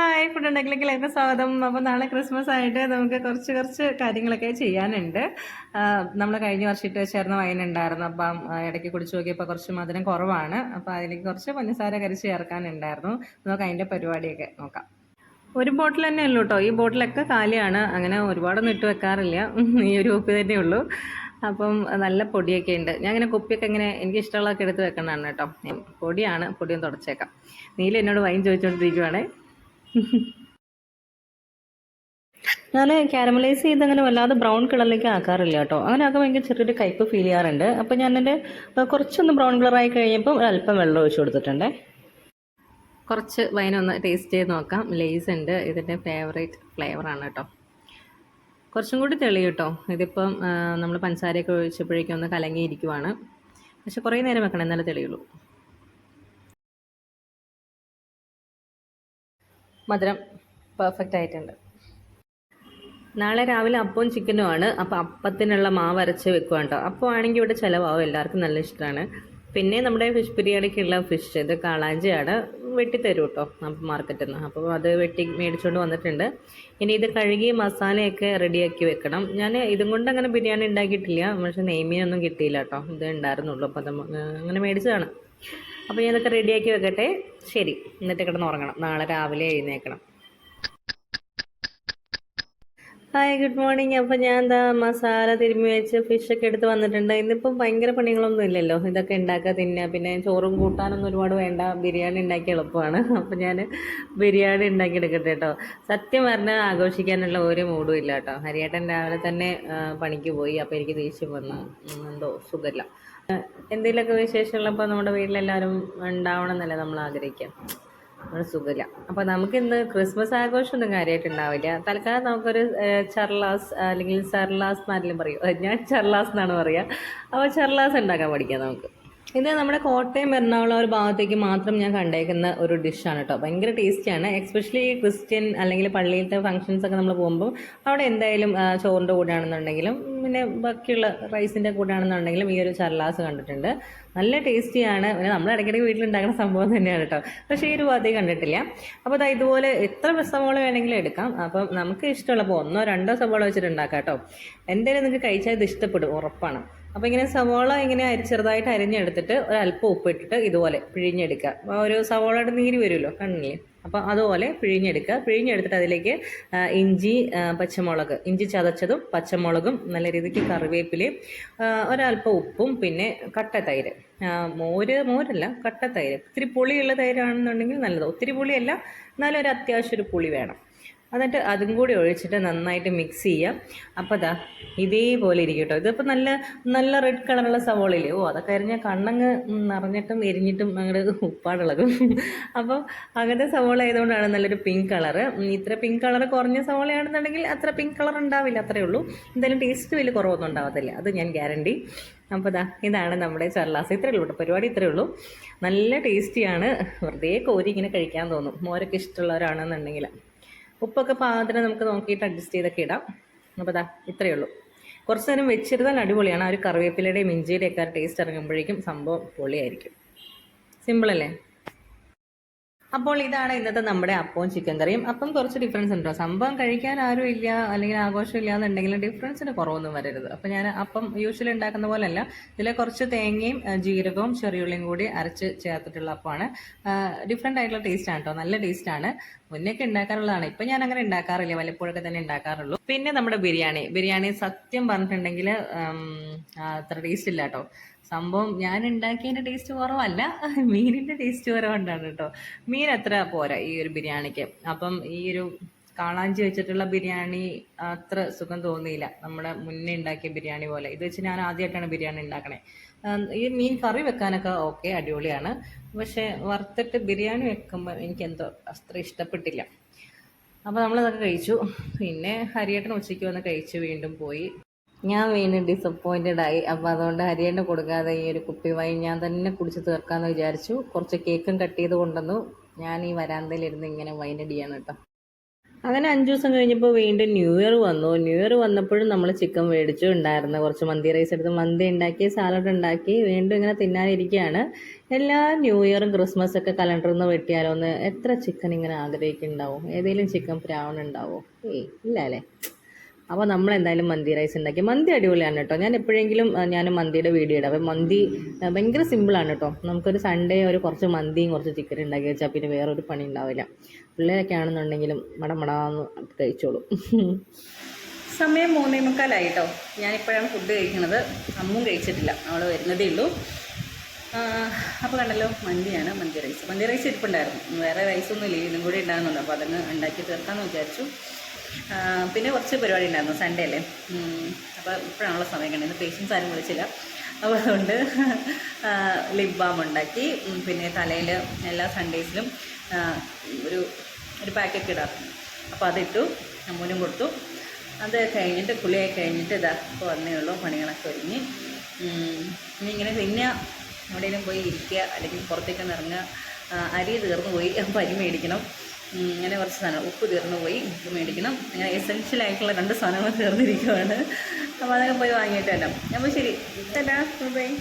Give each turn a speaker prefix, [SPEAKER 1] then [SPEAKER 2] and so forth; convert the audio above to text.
[SPEAKER 1] Hi food എല്ലാവർക്കും സ്വാഗതം. അപ്പോൾ നാളെ ക്രിസ്മസ് ആയിട്ട് നമുക്ക് കുറച്ച് കുറച്ച് കാര്യങ്ങളൊക്കെ ചെയ്യാനുണ്ട്. നമ്മൾ കഴിഞ്ഞ വർഷം ഇട്ട് വെച്ചായിരുന്ന വൈൻ ഉണ്ടായിരുന്നു. അപ്പം ഇടയ്ക്ക് കുടിച്ചു നോക്കിയപ്പോൾ കുറച്ച് മധുരം കുറവാണ്. അപ്പോൾ അതിലേക്ക് കുറച്ച് പഞ്ചസാര കരിച്ച് ചേർക്കാനുണ്ടായിരുന്നു. നമുക്ക് അതിന്റെ പരിപാടിയൊക്കെ നോക്കാം. ഒരു ബോട്ടിൽ തന്നെ ഉള്ളൂ കേട്ടോ ഈ ബോട്ടിലൊക്കെ കാലിയാണ്. അങ്ങനെ ഒരുപാടൊന്നും ഇട്ട് വെക്കാറില്ല. ഈ ഒരു കുപ്പി തന്നെ ഉള്ളൂ. അപ്പം നല്ല പൊടിയൊക്കെ ഉണ്ട്. ഞാൻ ഇങ്ങനെ കുപ്പിയൊക്കെ ഇങ്ങനെ എനിക്ക് ഇഷ്ടമുള്ളതൊക്കെ എടുത്ത് വെക്കണതാണ് കേട്ടോ പൊടിയാണ്. പൊടിയൊന്നും തുടച്ചേക്കാം. നീല എന്നോട് വൈൻ ചോദിച്ചുകൊണ്ടിരിക്കുവാണേ ഞാൻ കാരമലൈസ് ചെയ്ത് അങ്ങനെ വല്ലാതെ ബ്രൗൺ കളറിലേക്ക് ആക്കാറില്ല കേട്ടോ. അങ്ങനെ ആക്കാൻ ഭയങ്കര ചെറിയൊരു കൈപ്പ് ഫീൽ ചെയ്യാറുണ്ട്. അപ്പോൾ ഞാൻ എന്റെ കുറച്ചൊന്ന് ബ്രൗൺ കളറായി കഴിഞ്ഞപ്പോൾ ഒരല്പം വെള്ളം ഒഴിച്ച് കൊടുത്തിട്ടുണ്ടേ. കുറച്ച് വൈൻ ഒന്ന് ടേസ്റ്റ് ചെയ്ത് നോക്കാം. ലേസ് ഉണ്ട്. ഇതിന്റെ ഫേവറേറ്റ് ഫ്ലേവറാണ് കേട്ടോ. കുറച്ചും കൂടി തെളി കേട്ടോ. ഇതിപ്പം നമ്മൾ പഞ്ചസാരയൊക്കെ ഒഴിച്ചപ്പോഴേക്കും ഒന്ന് കലങ്ങിയിരിക്കുവാണ്. പക്ഷെ കുറേ നേരം വെക്കണം എന്നാലേ തെളിയുള്ളൂ. മധുരം പെർഫെക്റ്റ് ആയിട്ടുണ്ട്. നാളെ രാവിലെ അപ്പവും ചിക്കനും ആണ്. അപ്പോൾ അപ്പത്തിനുള്ള മാവ് അരച്ച് വെക്കുക കേട്ടോ അപ്പോൾ ആണെങ്കിൽ ഇവിടെ ചിലവാകും എല്ലാവർക്കും നല്ല ഇഷ്ടമാണ് പിന്നെ നമ്മുടെ ഫിഷ് ബിരിയാണിക്കുള്ള ഫിഷ് ഇത് കാളാഞ്ചിയാണ്. വെട്ടിത്തരും കേട്ടോ നമുക്ക് മാർക്കറ്റിൽ നിന്ന് അപ്പോൾ അത് വെട്ടി മേടിച്ചുകൊണ്ട് വന്നിട്ടുണ്ട്. ഇനി ഇത് കഴുകി മസാലയൊക്കെ റെഡിയാക്കി വെക്കണം. ഞാൻ ഇതും കൊണ്ട് അങ്ങനെ ബിരിയാണി ഉണ്ടാക്കിയിട്ടില്ല. പക്ഷേ നെയ്മീനൊന്നും കിട്ടിയില്ല കേട്ടോ ഇത് ഉണ്ടായിരുന്നുള്ളൂ. അപ്പോൾ അങ്ങനെ മേടിച്ചതാണ്. അപ്പോൾ ഞാൻ ഇതൊക്കെ റെഡിയാക്കി വെക്കട്ടെ. ശരി എന്നിട്ട് കിടന്ന് ഉറങ്ങണം. നാളെ രാവിലെ എഴുന്നേക്കണം. ഹായ് ഗുഡ് മോർണിംഗ് അപ്പോൾ ഞാൻ എന്താ മസാല തിരുമ്മി വെച്ച് ഫിഷൊക്കെ എടുത്ത് വന്നിട്ടുണ്ട്. ഇന്നിപ്പം ഭയങ്കര പണികളൊന്നും ഇല്ലല്ലോ. ഇതൊക്കെ ഉണ്ടാക്കുക തിന്നുക പിന്നെ ചോറും കൂട്ടാനൊന്നും ഒരുപാട് വേണ്ട. ബിരിയാണി ഉണ്ടാക്കി എളുപ്പമാണ്. അപ്പോൾ ഞാൻ ബിരിയാണി ഉണ്ടാക്കി എടുക്കട്ടെ കേട്ടോ സത്യം പറഞ്ഞാൽ ആഘോഷിക്കാനുള്ള ഒരു മൂഡും ഇല്ല കേട്ടോ ഹരിയേട്ടൻ രാവിലെ തന്നെ പണിക്ക് പോയി. അപ്പോൾ എനിക്ക് ദേഷ്യം വന്നു. എന്തോ സുഖമില്ല എന്തെങ്കിലുമൊക്കെ വിശേഷമുള്ളപ്പോൾ നമ്മുടെ വീട്ടിലെല്ലാവരും ഉണ്ടാവണം എന്നല്ലേ നമ്മൾ ആഗ്രഹിക്കാം നമ്മൾ സുഖമില്ല. അപ്പോൾ നമുക്കിന്ന് ക്രിസ്മസ് ആഘോഷമൊന്നും കാര്യമായിട്ട് ഉണ്ടാവില്ല. തൽക്കാലം നമുക്കൊരു ചർലാസ് അല്ലെങ്കിൽ സർലാസ് എന്നാരെങ്കിലും പറയും. ഞാൻ ചർലാസ് എന്നാണ് പറയുക. അപ്പോൾ ചർലാസ് ഉണ്ടാക്കാൻ പഠിക്കാം നമുക്ക്. ഇത് നമ്മുടെ കോട്ടയം എറണാകുളം ഒരു ഭാഗത്തേക്ക് മാത്രം ഞാൻ കണ്ടേക്കുന്ന ഒരു ഡിഷാണ് കേട്ടോ ഭയങ്കര ടേസ്റ്റിയാണ്. എക്സ്പെഷ്യലി ക്രിസ്ത്യൻ അല്ലെങ്കിൽ പള്ളിയിലത്തെ ഫംഗ്ഷൻസ് ഒക്കെ നമ്മൾ പോകുമ്പോൾ അവിടെ എന്തായാലും ചോറിന്റെ കൂടെയാണെന്നുണ്ടെങ്കിലും പിന്നെ ബാക്കിയുള്ള റൈസിന്റെ കൂടെയാണെന്നുണ്ടെങ്കിലും ഈ ഒരു ചർലാസ് കണ്ടിട്ടുണ്ട്. നല്ല ടേസ്റ്റിയാണ്. പിന്നെ നമ്മൾ ഇടയ്ക്കിടയ്ക്ക് വീട്ടിലുണ്ടാക്കുന്ന സംഭവം തന്നെയാണ് കേട്ടോ പക്ഷേ ഈ ഒരു ഭാഗത്തേക്ക് കണ്ടിട്ടില്ല. അപ്പോൾ അതാ ഇതുപോലെ എത്ര സവോള വേണമെങ്കിലും എടുക്കാം. അപ്പം നമുക്ക് ഇഷ്ടമുള്ളപ്പോൾ ഒന്നോ രണ്ടോ സവോള വെച്ചിട്ട് ഉണ്ടാക്കാം കേട്ടോ എന്തായാലും നിങ്ങൾക്ക് കഴിച്ചാൽ ഇത് ഇഷ്ടപ്പെടും. ഉറപ്പാണ്. അപ്പോൾ ഇങ്ങനെ സവോള ഇങ്ങനെ അരി ചെറുതായിട്ട് അരിഞ്ഞെടുത്തിട്ട് ഒരല്പം ഉപ്പിട്ടിട്ട് ഇതുപോലെ പിഴിഞ്ഞെടുക്കുക. ഒരു സവോളയുടെ നീര് വരുമല്ലോ കണ്ണിൽ അപ്പോൾ അതുപോലെ പിഴിഞ്ഞെടുക്കുക. പിഴിഞ്ഞെടുത്തിട്ട് അതിലേക്ക് ഇഞ്ചി പച്ചമുളക് ഇഞ്ചി ചതച്ചതും പച്ചമുളകും നല്ല രീതിക്ക് കറിവേപ്പിലയും ഒരല്പം ഉപ്പും പിന്നെ കട്ട തൈര് മോര് മോരല്ല കട്ട തൈര് ഇത്തിരി പുളിയുള്ള തൈരാണെന്നുണ്ടെങ്കിൽ നല്ലത്. ഒത്തിരി പുളിയല്ല എന്നാലും ഒരു അത്യാവശ്യം ഒരു പുളി വേണം. എന്നിട്ട് അതും കൂടി ഒഴിച്ചിട്ട് നന്നായിട്ട് മിക്സ് ചെയ്യാം. അപ്പോൾ അതാ ഇതേപോലെ ഇരിക്കും കേട്ടോ. ഇതിപ്പോൾ നല്ല നല്ല റെഡ് കളറുള്ള സവോളയില്ലേ? ഓ അതൊക്കെ അറിഞ്ഞാൽ കണ്ണങ്ങ് നിറഞ്ഞിട്ടും എരിഞ്ഞിട്ടും അങ്ങോട്ട് ഉപ്പാടിളകും. അപ്പോൾ അങ്ങനത്തെ സവോള ആയതുകൊണ്ടാണ് നല്ലൊരു പിങ്ക് കളറ് ഇത്ര പിങ്ക് കളർ കുറഞ്ഞ സവോളയാണെന്നുണ്ടെങ്കിൽ അത്ര പിങ്ക് കളർ ഉണ്ടാവില്ല അത്രേ ഉള്ളൂ. എന്തായാലും ടേസ്റ്റ് വലിയ കുറവൊന്നും ഉണ്ടാവത്തില്ല. അത് ഞാൻ ഗ്യാരണ്ടി അപ്പോൾ ദാ ഇതാണ് നമ്മുടെ ചർലാസ് ഇത്രയേ ഉള്ളൂ പരിപാടി ഇത്രയേ ഉള്ളൂ. നല്ല ടേസ്റ്റിയാണ് വെറുതെ കോരി ഇങ്ങനെ കഴിക്കാൻ തോന്നും. മോരൊക്കെ ഇഷ്ടമുള്ളവരാണെന്നുണ്ടെങ്കിൽ. ഉപ്പൊക്കെ പാകത്തിന് നമുക്ക് നോക്കിയിട്ട് അഡ്ജസ്റ്റ് ചെയ്തൊക്കെ ഇടാം. അപ്പോൾ അതാ ഇത്രയേ ഉള്ളൂ. കുറച്ച് നേരം വെച്ചിരുന്നാൽ അടിപൊളിയാണ്. ആ ഒരു കറിവേപ്പിലയുടെയും ഇഞ്ചിയുടെയും ഒക്കെ ടേസ്റ്റ് ഇറങ്ങുമ്പോഴേക്കും സംഭവം പൊളിയായിരിക്കും. സിമ്പിളല്ലേ അപ്പോൾ ഇതാണ് ഇന്നത്തെ നമ്മുടെ അപ്പവും ചിക്കൻ കറിയും. അപ്പം കുറച്ച് ഡിഫറൻസ് ഉണ്ടോ? സംഭവം കഴിക്കാൻ ആരും ഇല്ല അല്ലെങ്കിൽ ആഘോഷം ഇല്ല എന്നുണ്ടെങ്കിൽ ഡിഫറൻസിന് കുറവൊന്നും വരരുത്. അപ്പം ഞാൻ അപ്പം യൂഷ്വലി ഉണ്ടാക്കുന്ന പോലെയല്ല. ഇതിൽ കുറച്ച് തേങ്ങയും ജീരകവും ചെറിയുള്ളിയും കൂടി അരച്ച് ചേർത്തിട്ടുള്ള അപ്പമാണ്. ഡിഫറെന്റ് ആയിട്ടുള്ള ടേസ്റ്റ് ആണ് കേട്ടോ നല്ല ടേസ്റ്റ് ആണ്. മുന്നേക്ക് ഉണ്ടാക്കാറുള്ളതാണ്. ഇപ്പം ഞാൻ അങ്ങനെ ഉണ്ടാക്കാറില്ല. വല്ലപ്പോഴൊക്കെ തന്നെ ഉണ്ടാക്കാറുള്ളൂ. പിന്നെ നമ്മുടെ ബിരിയാണി. ബിരിയാണി സത്യം പറഞ്ഞിട്ടുണ്ടെങ്കിൽ അത്ര ടേസ്റ്റ് ഇല്ല കേട്ടോ സംഭവം ഞാൻ ഉണ്ടാക്കിയതിന്റെ ടേസ്റ്റ് കുറവല്ല. മീനിന്റെ ടേസ്റ്റ് കുറവുണ്ടാണ് കേട്ടോ. മീൻ അത്ര പോരാ ഈ ഒരു ബിരിയാണിക്ക്. അപ്പം ഈ ഒരു കാളാഞ്ചി വെച്ചിട്ടുള്ള ബിരിയാണി അത്ര സുഖം തോന്നിയില്ല. നമ്മുടെ മുന്നേ ഉണ്ടാക്കിയ ബിരിയാണി പോലെ. ഇത് വെച്ച് ഞാൻ ആദ്യമായിട്ടാണ് ബിരിയാണി ഉണ്ടാക്കണേ. ഈ മീൻ കറി വെക്കാനൊക്കെ ഓക്കെ അടിപൊളിയാണ്. പക്ഷെ വറുത്തിട്ട് ബിരിയാണി വെക്കുമ്പോൾ എനിക്ക് എന്തോ അത്ര ഇഷ്ടപ്പെട്ടില്ല. അപ്പോൾ നമ്മളതൊക്കെ കഴിച്ചു. പിന്നെ ഹരിയേട്ടൻ ഉച്ചയ്ക്ക് വന്ന് കഴിച്ചു വീണ്ടും പോയി. ഞാൻ വീണ്ടും ഡിസപ്പോയിന്റഡ് ആയി. അപ്പോൾ അതുകൊണ്ട് ഹരിയേണ്ട കൊടുക്കാതെ ഈ ഒരു കുപ്പി വൈൻ ഞാൻ തന്നെ കുടിച്ച് തീർക്കാമെന്ന് വിചാരിച്ചു. കുറച്ച് കേക്കും കട്ട് ചെയ്ത് കൊണ്ടുവന്നു. ഞാൻ ഈ വരാന്തയിലിരുന്ന് ഇങ്ങനെ വൈൻ അടിയാണ് കേട്ടോ അങ്ങനെ അഞ്ച് ദിവസം കഴിഞ്ഞപ്പോൾ വീണ്ടും ന്യൂ ഇയർ വന്നു. ന്യൂ ഇയർ വന്നപ്പോഴും നമ്മൾ ചിക്കൻ മേടിച്ചു ഉണ്ടായിരുന്നു. കുറച്ച് മന്തി റൈസ് എടുത്ത് മന്തി ഉണ്ടാക്കി സാലഡ് ഉണ്ടാക്കി വീണ്ടും ഇങ്ങനെ തിന്നാനിരിക്കുകയാണ് എല്ലാ ന്യൂ ഇയറും ക്രിസ്മസ് ഒക്കെ കലണ്ടറിൽ നിന്ന് വെട്ടിയാലോ എന്ന് എത്ര ചിക്കൻ ഇങ്ങനെ ആഗ്രഹിക്കുന്നുണ്ടാവും? ഏതെങ്കിലും ചിക്കൻ പ്രാവണുണ്ടാവോ? ഏയ് ഇല്ല അല്ലേ? അപ്പോൾ നമ്മൾ എന്തായാലും മന്തി റൈസ് ഉണ്ടാക്കി. മന്തി അടിപൊളിയാണ് കേട്ടോ ഞാൻ എപ്പോഴെങ്കിലും ഞാൻ മന്തിയുടെ വീഡിയോ ഇടാം. അപ്പോൾ മന്തി ഭയങ്കര സിമ്പിളാണ് കേട്ടോ നമുക്കൊരു സൺഡേ ഒരു കുറച്ച് മന്തിയും കുറച്ച് ചിക്കൻ ഉണ്ടാക്കി വെച്ചാൽ പിന്നെ വേറൊരു പണി ഉണ്ടാവില്ല. പിള്ളേരൊക്കെ ആണെന്നുണ്ടെങ്കിലും മടമടാന്ന് കഴിച്ചോളൂ.
[SPEAKER 2] സമയം മൂന്നേ മുക്കാലായി കേട്ടോ ഞാനിപ്പോഴാണ് ഫുഡ് കഴിക്കുന്നത് അമ്മും കഴിച്ചിട്ടില്ല. അവൾ വരുന്നതേ ഉള്ളൂ. അപ്പോൾ കണ്ടല്ലോ മന്തിയാണ് മന്തി റൈസ് മന്തി റൈസ് ഇരിപ്പുണ്ടായിരുന്നു. വേറെ റൈസൊന്നും ഇല്ല. ഇതും കൂടി ഉണ്ടാകുന്നുള്ളൂ അപ്പോൾ അതങ്ങ് ഉണ്ടാക്കി തീർക്കാമെന്ന് വിചാരിച്ചു. പിന്നെ കുറച്ച് പരിപാടി ഉണ്ടായിരുന്നു സൺഡേ അല്ലേ? അപ്പോൾ ഇപ്പോഴാണുള്ള സമയം കണ്ടത് പേഷ്യൻസ് ആരും വിളിച്ചില്ല. അപ്പോൾ അതുകൊണ്ട് ലിപ് ബാം ഉണ്ടാക്കി പിന്നെ തലയിൽ എല്ലാ സൺഡേസിലും ഒരു ഒരു പാക്കറ്റ് ഇടാറുണ്ട്. അപ്പോൾ അതിട്ടു അമ്മൂനും കൊടുത്തു. അത് കഴിഞ്ഞിട്ട് കുളിയെ കഴിഞ്ഞിട്ട് ഇതാ ഇപ്പോൾ വന്നേ ഉള്ളൂ പണികളൊക്കെ ഒരുങ്ങി. ഇനി ഇങ്ങനെ പിന്നെ എവിടെയെങ്കിലും പോയി ഇരിക്കുക അല്ലെങ്കിൽ പുറത്തേക്കൊന്ന് ഇറങ്ങുക ആ, അരി തീർന്നു പോയി അപ്പോൾ അരി മേടിക്കണം. ഇങ്ങനെ കുറച്ച് സാധനം. ഉപ്പ് തീർന്നു പോയി. ഉപ്പ് മേടിക്കണം. അങ്ങനെ എസെൻഷ്യൽ ആയിട്ടുള്ള രണ്ട് സാധനങ്ങൾ തീർന്നിരിക്കുവാണ്. അപ്പോൾ അതൊക്കെ പോയി വാങ്ങിയിട്ട് വരാം. അപ്പോൾ ശരി. ബൈ.